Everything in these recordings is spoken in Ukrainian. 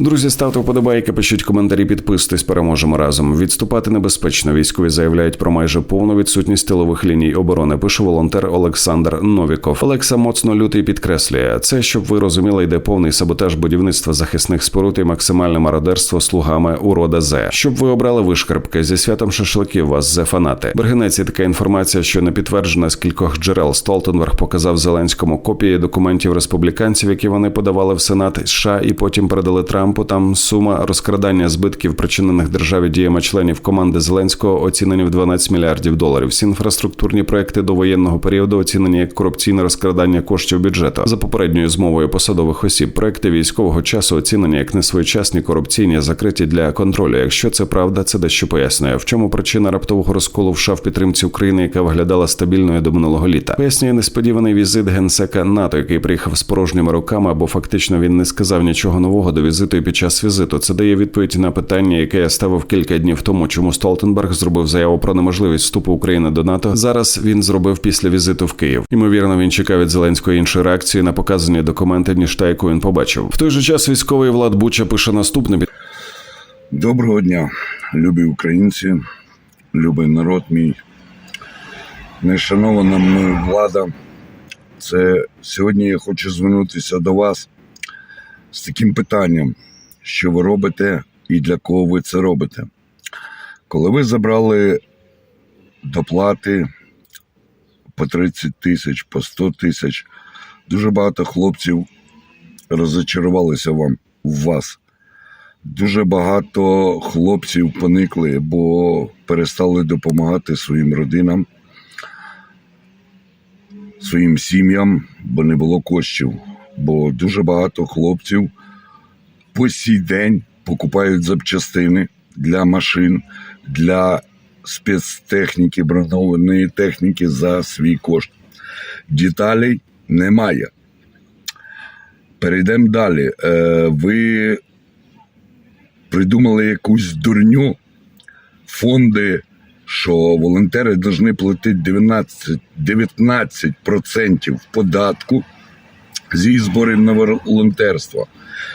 Друзі, ставте вподобайки, пишіть коментарі, підписуйтесь, переможемо разом. Відступати небезпечно. Військові заявляють про майже повну відсутність тилових ліній оборони. Пише волонтер Олександр Новіков. Олекса моцно лютий підкреслює це, щоб ви розуміли, йде повний саботаж будівництва захисних споруд і максимальне мародерство слугами урода З. Щоб ви обрали вишкарпки зі святом шашликів вас зе фанати. Бергенеці така інформація, що не підтверджена з кількох джерел. Столтенберг показав Зеленському копії документів республіканців, які вони подавали в Сенат США, і потім передали Трампу. Там сума розкрадання збитків, причинених державі діями членів команди Зеленського, оцінені в 12 мільярдів доларів. Всі інфраструктурні проекти до воєнного періоду оцінені як корупційне розкрадання коштів бюджету за попередньою змовою посадових осіб. Проекти військового часу оцінені як несвоєчасні корупційні, закриті для контролю. Якщо це правда, це дещо пояснює. В чому причина раптового розколу в США в підтримці України, яка виглядала стабільною до минулого літа. Пояснює несподіваний візит генсека НАТО, який приїхав з порожніми руками, або фактично він не сказав нічого нового до візиту під час візиту. Це дає відповідь на питання, яке я ставив кілька днів тому, чому Столтенберг зробив заяву про неможливість вступу України до НАТО. Зараз він зробив після візиту в Київ. Ймовірно, він чекав від Зеленської іншої реакції на показані документи, ніж та, яку він побачив. В той же час військовий Влад Буча пише наступне Доброго дня, любі українці, любий народ мій, нешанована мною влада. Це сьогодні я хочу звернутися до вас з таким питанням, що ви робите і для кого ви це робите. Коли ви забрали доплати по 30 тисяч, по 100 тисяч, дуже багато хлопців розочарувалися вам в вас. Дуже багато хлопців поникли, бо перестали допомагати своїм родинам, своїм сім'ям, бо не було коштів. Бо дуже багато хлопців по сій день покупають запчастини для машин, для спецтехніки, бронованої техніки за свій кошт. Деталей немає. Перейдемо далі. Е, ви придумали якусь дурню, фонди, що волонтери повинні платити 19%, 19% податку зі зборів на волонтерство,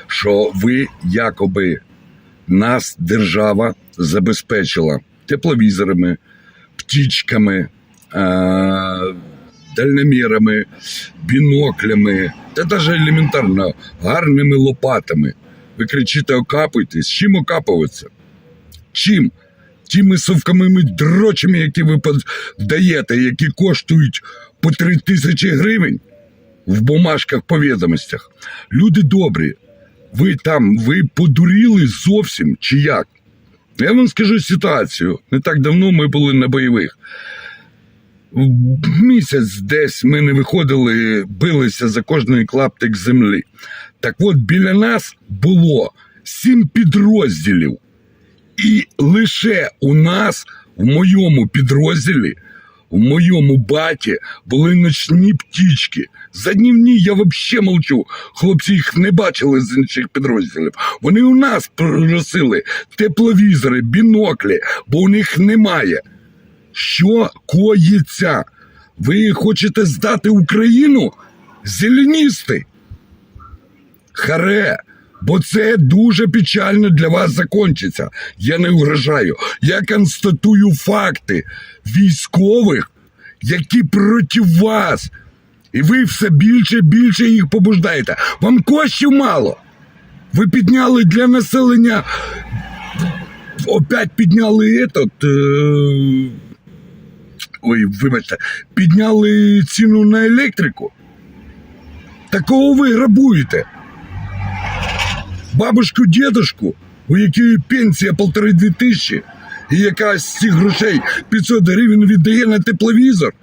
що ви якоби нас держава забезпечила тепловізорами, птічками, е- дальномірами, біноклями та навіть елементарно гарними лопатами. Ви кричите, окапуйтесь. Чим окапуватися? Чим? Тими совками дрочами, які ви даєте, які коштують по три тисячі гривень в бумажках по відомостях. Люди добрі, ви там, ви подуріли зовсім чи як? Я вам скажу ситуацію. Не так давно ми були на бойових. Місяць десь ми не виходили, билися за кожний клаптик землі. Так от біля нас було сім підрозділів. І лише у нас в моєму підрозділі, в моєму баті, були ночні птічки. За днівні я взагалі мовчу. Хлопці їх не бачили з інших підрозділів. Вони у нас просили тепловізори, біноклі, бо у них немає. Що коїться? Ви хочете здати Україну? Зеленісти? Харе, бо це дуже печально для вас закончиться. Я не угрожаю. Я констатую факти військових, які проти вас. І ви все більше і більше їх побуждаєте. Вам коштів мало. Ви підняли для населення. Опять підняли этот. Е... Ой, вибачте, підняли ціну на електрику. Такого ви грабуєте бабушку, дедушку, у якої пенсія полтори-дві тисячі, і яка з цих грошей 500 гривень віддає на тепловізор.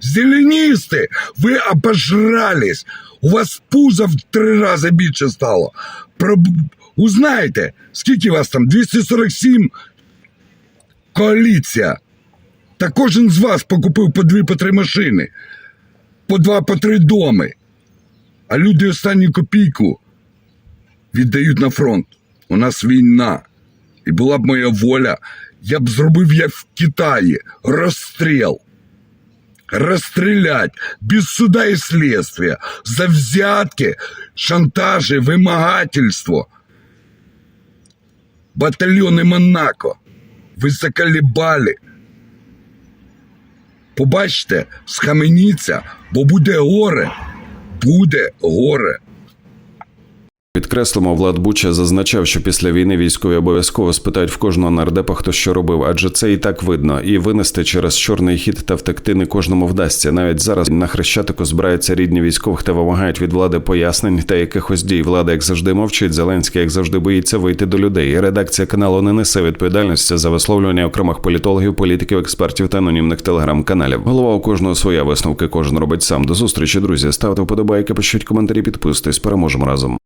Зеленісти, ви обожрались. У вас пузо в три рази більше стало. Про... Узнайте, скільки вас там? 247 коаліція. Та кожен з вас покупив по дві по три машини, по два по три доми. А люди останню копійку віддають на фронт. У нас війна. І була б моя воля, я б зробив як в Китаї розстріл. Розстрілять без суда і слідства за взятки, шантажі, вимагательство. батальйони Монако. Ви заколебали. Побачте, схаменіться, бо буде горе. Буде горе. Підкреслимо, Влад Буча зазначав, що після війни військові обов'язково спитають в кожного нардепа, хто що робив, адже це і так видно. І винести через чорний хід та втекти не кожному вдасться. Навіть зараз на хрещатику збираються рідні військових та вимагають від влади пояснень та якихось дій. Влада, як завжди, мовчить. Зеленський, як завжди, боїться вийти до людей. Редакція каналу не несе відповідальності за висловлювання окремих політологів, політиків, експертів та анонімних телеграм-каналів. Голова у кожного своя висновки. Кожен робить сам. До зустрічі, друзі. Ставте вподобайки, пишіть коментарі, підписуйтесь. Переможемо разом.